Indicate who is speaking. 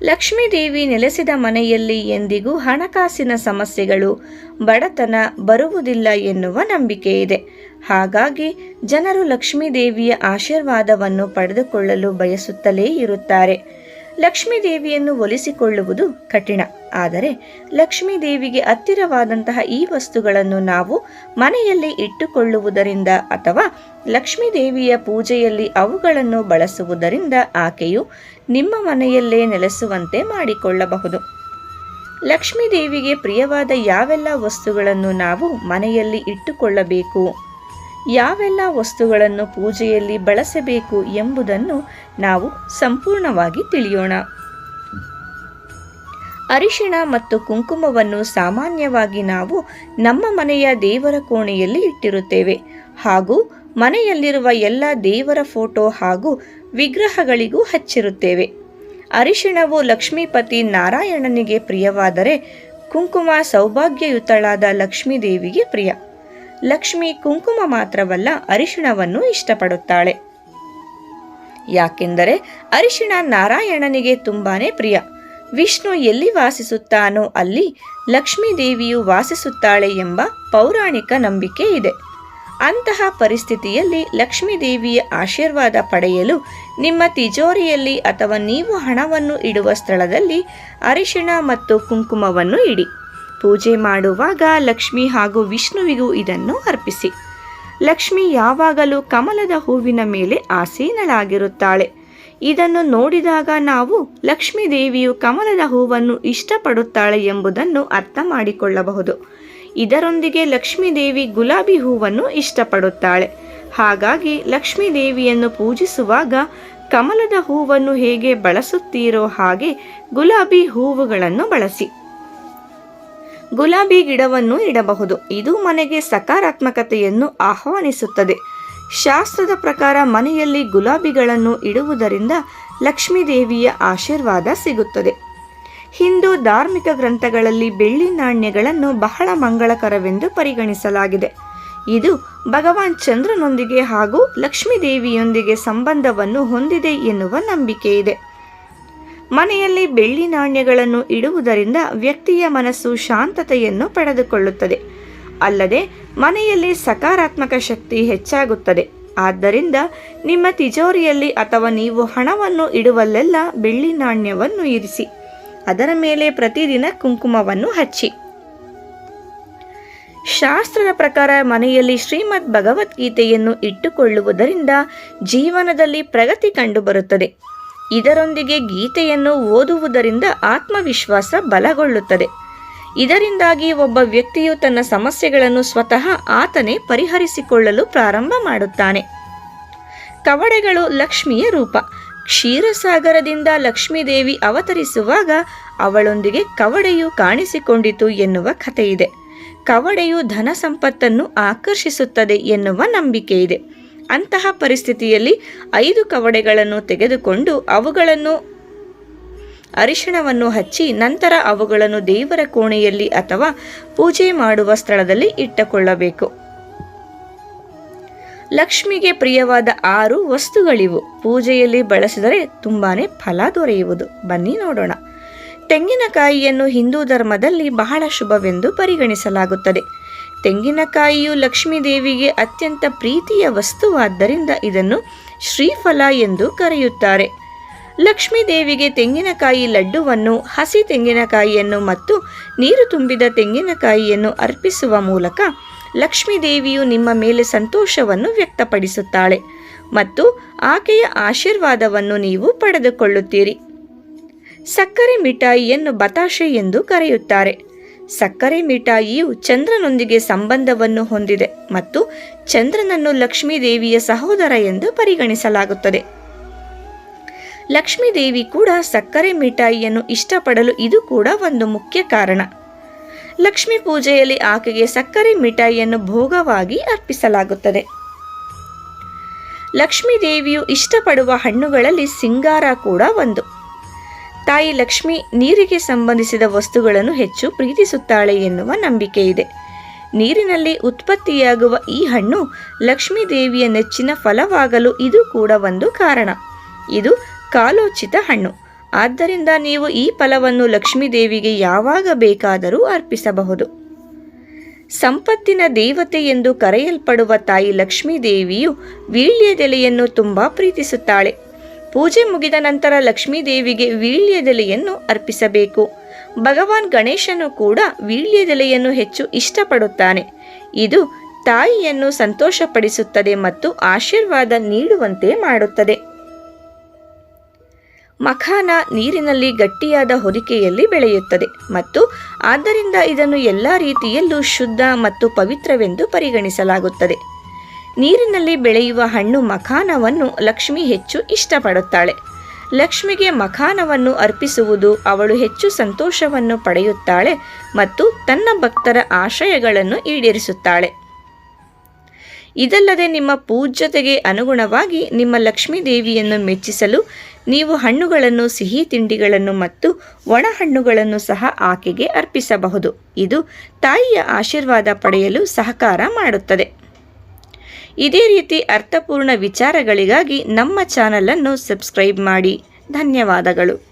Speaker 1: ಲಕ್ಷ್ಮೀದೇವಿ ನೆಲೆಸಿದ ಮನೆಯಲ್ಲಿ ಎಂದಿಗೂ ಹಣಕಾಸಿನ ಸಮಸ್ಯೆಗಳು, ಬಡತನ ಬರುವುದಿಲ್ಲ ಎನ್ನುವ ನಂಬಿಕೆ ಇದೆ. ಹಾಗಾಗಿ ಜನರು ಲಕ್ಷ್ಮೀದೇವಿಯ ಆಶೀರ್ವಾದವನ್ನು ಪಡೆದುಕೊಳ್ಳಲು ಬಯಸುತ್ತಲೇ ಇರುತ್ತಾರೆ. ಲಕ್ಷ್ಮೀದೇವಿಯನ್ನು ಒಲಿಸಿಕೊಳ್ಳುವುದು ಕಠಿಣ. ಆದರೆ ಲಕ್ಷ್ಮೀದೇವಿಗೆ ಹತ್ತಿರವಾದಂತಹ ಈ ವಸ್ತುಗಳನ್ನು ನಾವು ಮನೆಯಲ್ಲಿ ಇಟ್ಟುಕೊಳ್ಳುವುದರಿಂದ ಅಥವಾ ಲಕ್ಷ್ಮೀದೇವಿಯ ಪೂಜೆಯಲ್ಲಿ ಅವುಗಳನ್ನು ಬಳಸುವುದರಿಂದ ಆಕೆಯು ನಿಮ್ಮ ಮನೆಯಲ್ಲೇ ನೆಲೆಸುವಂತೆ ಮಾಡಿಕೊಳ್ಳಬಹುದು. ಲಕ್ಷ್ಮೀದೇವಿಗೆ ಪ್ರಿಯವಾದ ಯಾವೆಲ್ಲ ವಸ್ತುಗಳನ್ನು ನಾವು ಮನೆಯಲ್ಲಿ ಇಟ್ಟುಕೊಳ್ಳಬೇಕು? ಯಾವೆಲ್ಲ ವಸ್ತುಗಳನ್ನು ಪೂಜೆಯಲ್ಲಿ ಬಳಸಬೇಕು ಎಂಬುದನ್ನು ನಾವು ಸಂಪೂರ್ಣವಾಗಿ ತಿಳಿಯೋಣ. ಅರಿಶಿಣ ಮತ್ತು ಕುಂಕುಮವನ್ನು ಸಾಮಾನ್ಯವಾಗಿ ನಾವು ನಮ್ಮ ಮನೆಯ ದೇವರ ಕೋಣೆಯಲ್ಲಿ ಇಟ್ಟಿರುತ್ತೇವೆ. ಹಾಗೂ ಮನೆಯಲ್ಲಿರುವ ಎಲ್ಲ ದೇವರ ಫೋಟೋ ಹಾಗೂ ವಿಗ್ರಹಗಳಿಗೂ ಹಚ್ಚಿರುತ್ತೇವೆ. ಅರಿಶಿಣವು ಲಕ್ಷ್ಮೀಪತಿ ನಾರಾಯಣನಿಗೆ ಪ್ರಿಯವಾದರೆ ಕುಂಕುಮ ಸೌಭಾಗ್ಯಯುತಳಾದ ಲಕ್ಷ್ಮೀದೇವಿಗೆ ಪ್ರಿಯ. ಲಕ್ಷ್ಮಿ ಕುಂಕುಮ ಮಾತ್ರವಲ್ಲ ಅರಿಶಿಣವನ್ನು ಇಷ್ಟಪಡುತ್ತಾಳೆ. ಯಾಕೆಂದರೆ ಅರಿಶಿಣ ನಾರಾಯಣನಿಗೆ ತುಂಬಾನೇ ಪ್ರಿಯ. ವಿಷ್ಣು ಎಲ್ಲಿ ವಾಸಿಸುತ್ತಾನೋ ಅಲ್ಲಿ ಲಕ್ಷ್ಮೀ ದೇವಿಯು ವಾಸಿಸುತ್ತಾಳೆ ಎಂಬ ಪೌರಾಣಿಕ ನಂಬಿಕೆ ಇದೆ. ಅಂತಹ ಪರಿಸ್ಥಿತಿಯಲ್ಲಿ ಲಕ್ಷ್ಮೀ ದೇವಿಯ ಆಶೀರ್ವಾದ ಪಡೆಯಲು ನಿಮ್ಮ ತಿಜೋರಿಯಲ್ಲಿ ಅಥವಾ ನೀವು ಹಣವನ್ನು ಇಡುವ ಸ್ಥಳದಲ್ಲಿ ಅರಿಶಿಣ ಮತ್ತು ಕುಂಕುಮವನ್ನು ಇಡಿ. ಪೂಜೆ ಮಾಡುವಾಗ ಲಕ್ಷ್ಮಿ ಹಾಗೂ ವಿಷ್ಣುವಿಗೂ ಇದನ್ನು ಅರ್ಪಿಸಿ. ಲಕ್ಷ್ಮಿ ಯಾವಾಗಲೂ ಕಮಲದ ಹೂವಿನ ಮೇಲೆ ಆಸೀನಳಾಗಿರುತ್ತಾಳೆ. ಇದನ್ನು ನೋಡಿದಾಗ ನಾವು ಲಕ್ಷ್ಮೀ ದೇವಿಯು ಕಮಲದ ಹೂವನ್ನು ಇಷ್ಟಪಡುತ್ತಾಳೆ ಎಂಬುದನ್ನು ಅರ್ಥ ಮಾಡಿಕೊಳ್ಳಬಹುದು. ಇದರೊಂದಿಗೆ ಲಕ್ಷ್ಮೀ ದೇವಿ ಗುಲಾಬಿ ಹೂವನ್ನು ಇಷ್ಟಪಡುತ್ತಾಳೆ. ಹಾಗಾಗಿ ಲಕ್ಷ್ಮೀ ದೇವಿಯನ್ನು ಪೂಜಿಸುವಾಗ ಕಮಲದ ಹೂವನ್ನು ಹೇಗೆ ಬಳಸುತ್ತೀರೋ ಹಾಗೆ ಗುಲಾಬಿ ಹೂವುಗಳನ್ನು ಬಳಸಿ. ಗುಲಾಬಿ ಗಿಡವನ್ನು ಇಡಬಹುದು. ಇದು ಮನೆಗೆ ಸಕಾರಾತ್ಮಕತೆಯನ್ನು ಆಹ್ವಾನಿಸುತ್ತದೆ. ಶಾಸ್ತ್ರದ ಪ್ರಕಾರ ಮನೆಯಲ್ಲಿ ಗುಲಾಬಿಗಳನ್ನು ಇಡುವುದರಿಂದ ಲಕ್ಷ್ಮೀದೇವಿಯ ಆಶೀರ್ವಾದ ಸಿಗುತ್ತದೆ. ಹಿಂದೂ ಧಾರ್ಮಿಕ ಗ್ರಂಥಗಳಲ್ಲಿ ಬೆಳ್ಳಿ ನಾಣ್ಯಗಳನ್ನು ಬಹಳ ಮಂಗಳಕರವೆಂದು ಪರಿಗಣಿಸಲಾಗಿದೆ. ಇದು ಭಗವಾನ್ ಚಂದ್ರನೊಂದಿಗೆ ಹಾಗೂ ಲಕ್ಷ್ಮೀದೇವಿಯೊಂದಿಗೆ ಸಂಬಂಧವನ್ನು ಹೊಂದಿದೆ ಎನ್ನುವ ನಂಬಿಕೆ ಇದೆ ಮನೆಯಲ್ಲಿ ಬೆಳ್ಳಿ ನಾಣ್ಯಗಳನ್ನು ಇಡುವುದರಿಂದ ವ್ಯಕ್ತಿಯ ಮನಸ್ಸು ಶಾಂತತೆಯನ್ನು ಪಡೆದುಕೊಳ್ಳುತ್ತದೆ. ಅಲ್ಲದೆ, ಮನೆಯಲ್ಲಿ ಸಕಾರಾತ್ಮಕ ಶಕ್ತಿ ಹೆಚ್ಚಾಗುತ್ತದೆ. ಆದ್ದರಿಂದ ನಿಮ್ಮ ತಿಜೋರಿಯಲ್ಲಿ ಅಥವಾ ನೀವು ಹಣವನ್ನು ಇಡುವಲ್ಲೆಲ್ಲ ಬೆಳ್ಳಿ ನಾಣ್ಯವನ್ನು ಇರಿಸಿ. ಅದರ ಮೇಲೆ ಪ್ರತಿದಿನ ಕುಂಕುಮವನ್ನು ಹಚ್ಚಿ. ಶಾಸ್ತ್ರದ ಪ್ರಕಾರ ಮನೆಯಲ್ಲಿ ಶ್ರೀಮದ್ ಭಗವದ್ಗೀತೆಯನ್ನು ಇಟ್ಟುಕೊಳ್ಳುವುದರಿಂದ ಜೀವನದಲ್ಲಿ ಪ್ರಗತಿ ಕಂಡುಬರುತ್ತದೆ. ಇದರೊಂದಿಗೆ ಗೀತೆಯನ್ನು ಓದುವುದರಿಂದ ಆತ್ಮವಿಶ್ವಾಸ ಬಲಗೊಳ್ಳುತ್ತದೆ. ಇದರಿಂದಾಗಿ ಒಬ್ಬ ವ್ಯಕ್ತಿಯು ತನ್ನ ಸಮಸ್ಯೆಗಳನ್ನು ಸ್ವತಃ ಆತನೇ ಪರಿಹರಿಸಿಕೊಳ್ಳಲು ಪ್ರಾರಂಭ ಮಾಡುತ್ತಾನೆ. ಕವಡೆಗಳು ಲಕ್ಷ್ಮಿಯ ರೂಪ. ಕ್ಷೀರಸಾಗರದಿಂದ ಲಕ್ಷ್ಮೀದೇವಿ ಅವತರಿಸುವಾಗ ಅವಳೊಂದಿಗೆ ಕವಡೆಯು ಕಾಣಿಸಿಕೊಂಡಿತು ಎನ್ನುವ ಕಥೆಯಿದೆ. ಕವಡೆಯು ಧನ ಸಂಪತ್ತನ್ನು ಆಕರ್ಷಿಸುತ್ತದೆ ಎನ್ನುವ ನಂಬಿಕೆ ಇದೆ ಅಂತಹ ಪರಿಸ್ಥಿತಿಯಲ್ಲಿ ಐದು ಕವಡೆಗಳನ್ನು ತೆಗೆದುಕೊಂಡು ಅವುಗಳನ್ನು ಅರಿಶಿಣವನ್ನು ಹಚ್ಚಿ ನಂತರ ಅವುಗಳನ್ನು ದೇವರ ಕೋಣೆಯಲ್ಲಿ ಅಥವಾ ಪೂಜೆ ಮಾಡುವ ಸ್ಥಳದಲ್ಲಿ ಇಟ್ಟುಕೊಳ್ಳಬೇಕು. ಲಕ್ಷ್ಮಿಗೆ ಪ್ರಿಯವಾದ ಆರು ವಸ್ತುಗಳಿವು. ಪೂಜೆಯಲ್ಲಿ ಬಳಸಿದರೆ ತುಂಬಾನೇ ಫಲ ದೊರೆಯುವುದು. ಬನ್ನಿ ನೋಡೋಣ. ತೆಂಗಿನಕಾಯಿಯನ್ನು ಹಿಂದೂ ಧರ್ಮದಲ್ಲಿ ಬಹಳ ಶುಭವೆಂದು ಪರಿಗಣಿಸಲಾಗುತ್ತದೆ. ತೆಂಗಿನಕಾಯಿಯು ಲಕ್ಷ್ಮೀ ದೇವಿಗೆ ಅತ್ಯಂತ ಪ್ರೀತಿಯ ವಸ್ತುವಾದ್ದರಿಂದ ಇದನ್ನು ಶ್ರೀಫಲ ಎಂದು ಕರೆಯುತ್ತಾರೆ. ಲಕ್ಷ್ಮೀ ದೇವಿಗೆ ತೆಂಗಿನಕಾಯಿ ಲಡ್ಡುವನ್ನು, ಹಸಿ ತೆಂಗಿನಕಾಯಿಯನ್ನು ಮತ್ತು ನೀರು ತುಂಬಿದ ತೆಂಗಿನಕಾಯಿಯನ್ನು ಅರ್ಪಿಸುವ ಮೂಲಕ ಲಕ್ಷ್ಮೀ ದೇವಿಯು ನಿಮ್ಮ ಮೇಲೆ ಸಂತೋಷವನ್ನು ವ್ಯಕ್ತಪಡಿಸುತ್ತಾಳೆ ಮತ್ತು ಆಕೆಯ ಆಶೀರ್ವಾದವನ್ನು ನೀವು ಪಡೆದುಕೊಳ್ಳುತ್ತೀರಿ. ಸಕ್ಕರೆ ಮಿಠಾಯಿಯನ್ನು ಬತಾಶೆ ಎಂದು ಕರೆಯುತ್ತಾರೆ. ಸಕ್ಕರೆ ಮಿಠಾಯಿಯು ಚಂದ್ರನೊಂದಿಗೆ ಸಂಬಂಧವನ್ನು ಹೊಂದಿದೆ ಮತ್ತು ಚಂದ್ರನನ್ನು ಲಕ್ಷ್ಮೀ ದೇವಿಯ ಸಹೋದರ ಎಂದು ಪರಿಗಣಿಸಲಾಗುತ್ತದೆ. ಲಕ್ಷ್ಮೀ ದೇವಿ ಕೂಡ ಸಕ್ಕರೆ ಮಿಠಾಯಿಯನ್ನು ಇಷ್ಟಪಡಲು ಇದು ಕೂಡ ಒಂದು ಮುಖ್ಯ ಕಾರಣ. ಲಕ್ಷ್ಮೀ ಪೂಜೆಯಲ್ಲಿ ಆಕೆಗೆ ಸಕ್ಕರೆ ಮಿಠಾಯಿಯನ್ನು ಭೋಗವಾಗಿ ಅರ್ಪಿಸಲಾಗುತ್ತದೆ. ಲಕ್ಷ್ಮೀ ದೇವಿಯು ಇಷ್ಟಪಡುವ ಹಣ್ಣುಗಳಲ್ಲಿ ಸಿಂಗಾರ ಕೂಡ ಒಂದು. ತಾಯಿ ಲಕ್ಷ್ಮಿ ನೀರಿಗೆ ಸಂಬಂಧಿಸಿದ ವಸ್ತುಗಳನ್ನು ಹೆಚ್ಚು ಪ್ರೀತಿಸುತ್ತಾಳೆ ಎನ್ನುವ ನಂಬಿಕೆ ಇದೆ. ನೀರಿನಲ್ಲಿ ಉತ್ಪತ್ತಿಯಾಗುವ ಈ ಹಣ್ಣು ಲಕ್ಷ್ಮೀ ದೇವಿಯ ನೆಚ್ಚಿನ ಫಲವಾಗಲು ಇದು ಕೂಡ ಒಂದು ಕಾರಣ. ಇದು ಕಾಲೋಚಿತ ಹಣ್ಣು. ಆದ್ದರಿಂದ ನೀವು ಈ ಫಲವನ್ನು ಲಕ್ಷ್ಮೀದೇವಿಗೆ ಯಾವಾಗ ಬೇಕಾದರೂ ಅರ್ಪಿಸಬಹುದು. ಸಂಪತ್ತಿನ ದೇವತೆ ಎಂದು ಕರೆಯಲ್ಪಡುವ ತಾಯಿ ಲಕ್ಷ್ಮೀ ದೇವಿಯು ವೀಳ್ಯದೆಲೆಯನ್ನು ತುಂಬ ಪ್ರೀತಿಸುತ್ತಾಳೆ. ಪೂಜೆ ಮುಗಿದ ನಂತರ ಲಕ್ಷ್ಮೀದೇವಿಗೆ ವೀಳ್ಯದೆಲೆಯನ್ನು ಅರ್ಪಿಸಬೇಕು. ಭಗವಾನ್ ಗಣೇಶನು ಕೂಡ ವೀಳ್ಯದೆಲೆಯನ್ನು ಹೆಚ್ಚು ಇಷ್ಟಪಡುತ್ತಾನೆ. ಇದು ತಾಯಿಯನ್ನು ಸಂತೋಷಪಡಿಸುತ್ತದೆ ಮತ್ತು ಆಶೀರ್ವಾದ ನೀಡುವಂತೆ ಮಾಡುತ್ತದೆ. ಮಖಾನ ನೀರಿನಲ್ಲಿ ಗಟ್ಟಿಯಾದ ಹೊದಿಕೆಯಲ್ಲಿ ಬೆಳೆಯುತ್ತದೆ ಮತ್ತು ಆದ್ದರಿಂದ ಇದನ್ನು ಎಲ್ಲ ರೀತಿಯಲ್ಲೂ ಶುದ್ಧ ಮತ್ತು ಪವಿತ್ರವೆಂದು ಪರಿಗಣಿಸಲಾಗುತ್ತದೆ. ನೀರಿನಲ್ಲಿ ಬೆಳೆಯುವ ಹಣ್ಣು ಮಖಾನವನ್ನು ಲಕ್ಷ್ಮಿ ಹೆಚ್ಚು ಇಷ್ಟಪಡುತ್ತಾಳೆ. ಲಕ್ಷ್ಮಿಗೆ ಮಖಾನವನ್ನು ಅರ್ಪಿಸುವುದು ಅವಳು ಹೆಚ್ಚು ಸಂತೋಷವನ್ನು ಪಡೆಯುತ್ತಾಳೆ ಮತ್ತು ತನ್ನ ಭಕ್ತರ ಆಶಯಗಳನ್ನು ಈಡೇರಿಸುತ್ತಾಳೆ. ಇದಲ್ಲದೆ ನಿಮ್ಮ ಪೂಜ್ಯತೆಗೆ ಅನುಗುಣವಾಗಿ ನಿಮ್ಮ ಲಕ್ಷ್ಮೀ ದೇವಿಯನ್ನು ಮೆಚ್ಚಿಸಲು ನೀವು ಹಣ್ಣುಗಳನ್ನು, ಸಿಹಿ ತಿಂಡಿಗಳನ್ನು ಮತ್ತು ಒಣ ಹಣ್ಣುಗಳನ್ನು ಸಹ ಆಕೆಗೆ ಅರ್ಪಿಸಬಹುದು. ಇದು ತಾಯಿಯ ಆಶೀರ್ವಾದ ಪಡೆಯಲು ಸಹಕಾರ ಮಾಡುತ್ತದೆ. ಇದೇ ರೀತಿ ಅರ್ಥಪೂರ್ಣ ವಿಚಾರಗಳಿಗಾಗಿ ನಮ್ಮ ಚಾನಲನ್ನು ಸಬ್ಸ್ಕ್ರೈಬ್ ಮಾಡಿ. ಧನ್ಯವಾದಗಳು.